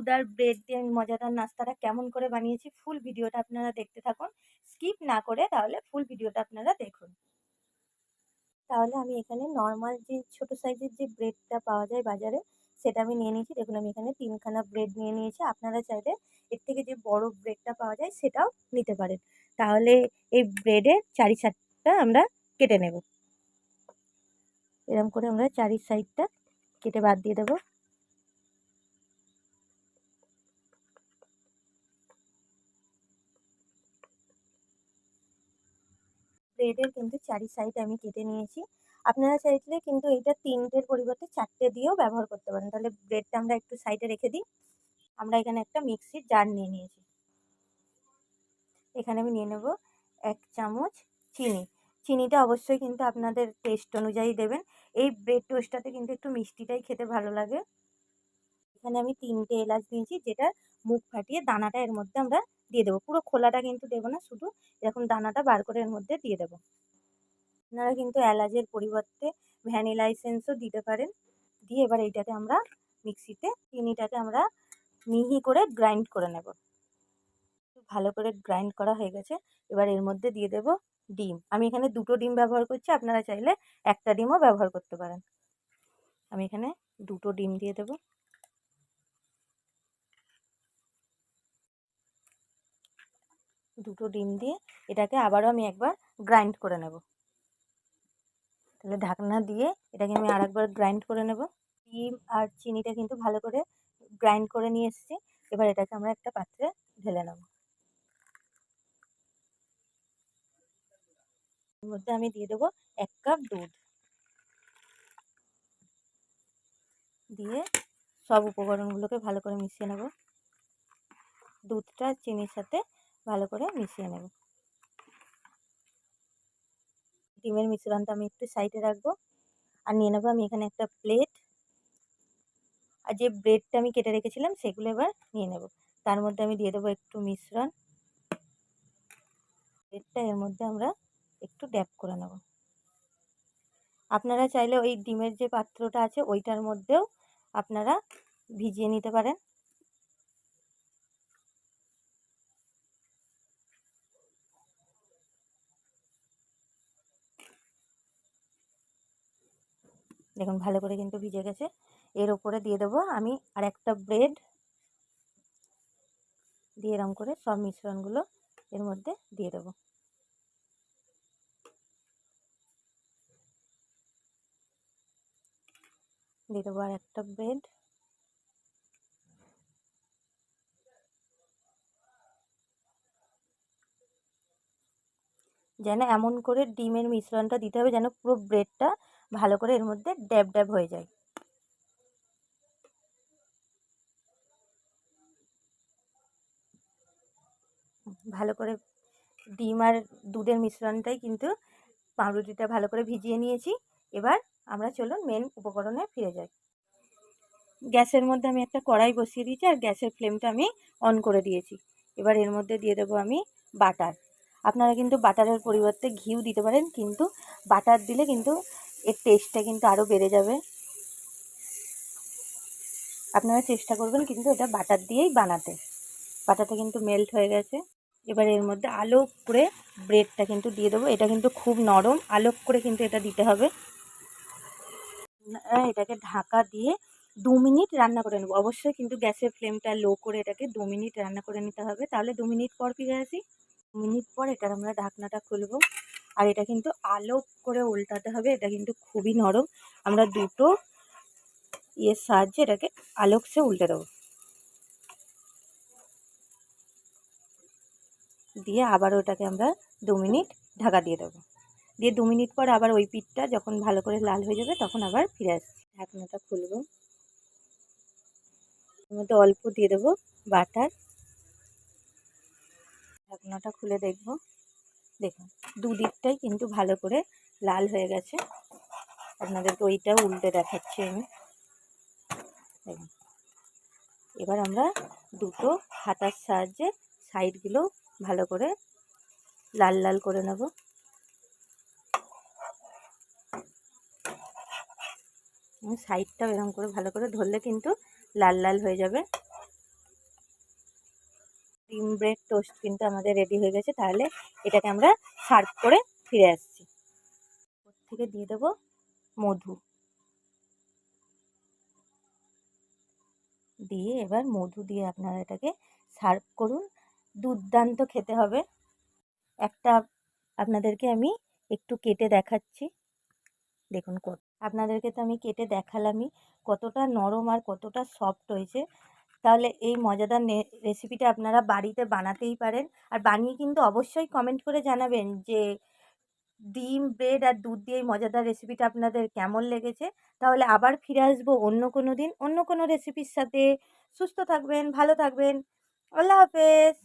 দুধ আর ব্রেড দিয়ে মজাদার নাস্তাটা কেমন করে বানিয়েছি ফুল ভিডিওটা আপনারা দেখতে থাকুন। স্কিপ না করে তাহলে ফুল ভিডিওটা আপনারা দেখুন। তাহলে আমি এখানে নর্মাল যে ছোট সাইজের যে ব্রেডটা পাওয়া যায় বাজারে, সেটা আমি নিয়ে নিয়েছি। দেখুন, আমি এখানে তিনখানা ব্রেড নিয়ে নিয়েছি। আপনারা চাইলে এর থেকে যে বড় ব্রেডটা পাওয়া যায় সেটাও নিতে পারেন। তাহলে এই ব্রেডের চারি সাইডটা আমরা কেটে নেব। এরকম করে আমরা চারি সাইডটা কেটে বাদ দিয়ে দেবো। ব্রেডের কিন্তু চারি সাইড আমি কেটে নিয়েছি। আপনারা চাইলে কিন্তু এইটা তিনটের পরিবর্তে চারটে দিয়েও ব্যবহার করতে পারেন। তাহলে ব্রেডটা আমরা একটু সাইডে রেখে দিই। আমরা এখানে একটা মিক্সির জার নিয়ে নিয়েছি। এখানে আমি নিয়ে নেব এক চামচ চিনি। চিনিটা অবশ্যই কিন্তু আপনাদের টেস্ট অনুযায়ী দেবেন। এই ব্রেড টোস্টটাতে কিন্তু একটু মিষ্টিটাই খেতে ভালো লাগে। এখানে আমি তিনটে এলাচ দিয়েছি, যেটা মুখ ফাটিয়ে দানাটা এর মধ্যে আমরা দিয়ে দেবো। পুরো খোলাটা কিন্তু দেবো না, শুধু এরকম দানাটা বার করে এর মধ্যে দিয়ে দেবো। আপনারা কিন্তু এলাচের পরিবর্তে ভ্যানিলা এসেন্সও দিতে পারেন। দিয়ে এবার এইটাকে আমরা মিক্সিতে চিনিটাকে আমরা মিহি করে গ্রাইন্ড করে নেব। ভালো করে গ্রাইন্ড করা হয়ে গেছে। এবার এর মধ্যে দিয়ে দেব ডিম। আমি এখানে দুটো ডিম ব্যবহার করছি, আপনারা চাইলে একটা ডিমও ব্যবহার করতে পারেন। আমি এখানে দুটো ডিম দিয়ে দেবো। দুটো ডিম দিয়ে এটাকে আবারও আমি একবার গ্রাইন্ড করে নেব। তাহলে ঢাকনা দিয়ে এটাকে আমি আর একবার গ্রাইন্ড করে নেব। ডিম আর চিনিটা কিন্তু ভালো করে গ্রাইন্ড করে নিয়ে এসেছি। এবার এটাকে আমরা একটা পাত্রে ঢেলে নেব। এর মধ্যে আমি দিয়ে দেবো এক কাপ দুধ। দিয়ে সব উপকরণগুলোকে ভালো করে মিশিয়ে নেব। দুধটা চিনির সাথে ভালো করে মিশিয়ে নেব। ডিমের মিশ্রণটা আমি একটু সাইডে রাখব। আর নিয়ে নেব আমি এখানে একটা প্লেট। আর যে ব্রেডটা আমি কেটে রেখেছিলাম সেগুলো এবার নিয়ে নেব। তার মধ্যে আমি দিয়ে দেবো একটু মিশ্রণ। ব্রেডটা এর মধ্যে আমরা একটু ড্যাপ করে নেব। আপনারা চাইলে ওই ডিমের যে পাত্রটা আছে ওইটার মধ্যেও আপনারা ভিজিয়ে নিতে পারেন। দেখুন ভালো করে কিন্তু ভিজে গেছে। এর ওপরে দিয়ে দেবো আমি আর একটা ব্রেড। দিয়ে এরম করে সব মিশ্রণগুলো এর মধ্যে দিয়ে দেবো। দিয়ে দেবো আর একটা ব্রেড। যেন এমন করে ডিমের মিশ্রণটা দিতে হবে যেন পুরো ব্রেডটা ভালো করে এর মধ্যে ড্যাব ড্যাব হয়ে যায়। ভালো করে ডিম আর দুধের মিশ্রণটাই কিন্তু পাউরুটিটা ভালো করে ভিজিয়ে নিয়েছি। এবার আমরা চলুন মেন উপকরণে ফিরে যাই। গ্যাসের মধ্যে আমি একটা কড়াই বসিয়ে দিয়েছি আর গ্যাসের ফ্লেমটা আমি অন করে দিয়েছি। এবার এর মধ্যে দিয়ে দেবো আমি বাটার। আপনারা কিন্তু বাটারের পরিবর্তে ঘিউ দিতে পারেন, কিন্তু বাটার দিলে কিন্তু এর টেস্টটা কিন্তু আরও বেড়ে যাবে। আপনারা চেষ্টা করবেন কিন্তু এটা বাটার দিয়েই বানাতে। বাটারটা কিন্তু মেল্ট হয়ে গেছে। এবার এর মধ্যে আলোক করে ব্রেডটা কিন্তু দিয়ে দেবো। এটা কিন্তু খুব নরম। আলোক করে কিন্তু এটা দিতে হবে। এটাকে ঢাকা দিয়ে দু মিনিট রান্না করে নেব। অবশ্যই কিন্তু গ্যাসের ফ্লেমটা লো করে এটাকে দু মিনিট রান্না করে নিতে হবে। তাহলে দু মিনিট পর ফিরে আসি। মিনিট পর এটার আমরা ঢাকনাটা খুলবো। আর এটা কিন্তু আলো করে উল্টাতে হবে, এটা কিন্তু খুবই নরম। আমরা দুটো ইয়ের সাহায্যে এটাকে আলোকসে উল্টে দেবো। দিয়ে আবার ওটাকে আমরা দু মিনিট ঢাকা দিয়ে দেবো। দিয়ে দু মিনিট পর আবার ওই পিঠটা যখন ভালো করে লাল হয়ে যাবে তখন আবার ফিরে আসছি। ঢাকনাটা খুলবো। এর মধ্যে অল্প দিয়ে দেবো বাটার। ঢাকনাটা খুলে দেখব। দেখুন, দুদিকটাই কিন্তু ভালো করে লাল হয়ে গেছে। আপনাদেরকে ওইটাও উল্টে দেখাচ্ছি আমি। দেখুন, এবার আমরা দুটো হাতার সাহায্যে সাইডগুলো ভালো করে লাল লাল করে নেব। সাইডটাও এরকম করে ভালো করে ধরলে কিন্তু লাল লাল হয়ে যাবে। ডিম ব্রেড টোস্ট কিন্তু আমাদের রেডি হয়ে গেছে, তাহলে এটাকে আমরা সার্ভ করে ফিরে আসছি। থেকে দিয়ে দেবো মধু। দিয়ে এবার মধু দিয়ে আপনারা এটাকে সার্ভ করুন। দুর্দান্ত খেতে হবে। একটা আপনাদেরকে আমি একটু কেটে দেখাচ্ছি। দেখুন কত আপনাদেরকে তো আমি কেটে দেখালামই কতটা নরম আর কতটা সফট হয়েছে। তাহলে এই মজাদার রেসিপিটা আপনারা বাড়িতে বানাতেই পারেন। আর বানিয়ে কিন্তু অবশ্যই কমেন্ট করে জানাবেন যে, ডিম ব্রেড আর দুধ দিয়ে এই মজাদার রেসিপিটা আপনাদের কেমন লেগেছে? তাহলে আবার ফিরে আসব অন্য কোনো দিন, অন্য কোনো রেসিপির সাথে। সুস্থ থাকবেন, ভালো থাকবেন। আল্লাহ হাফেজ।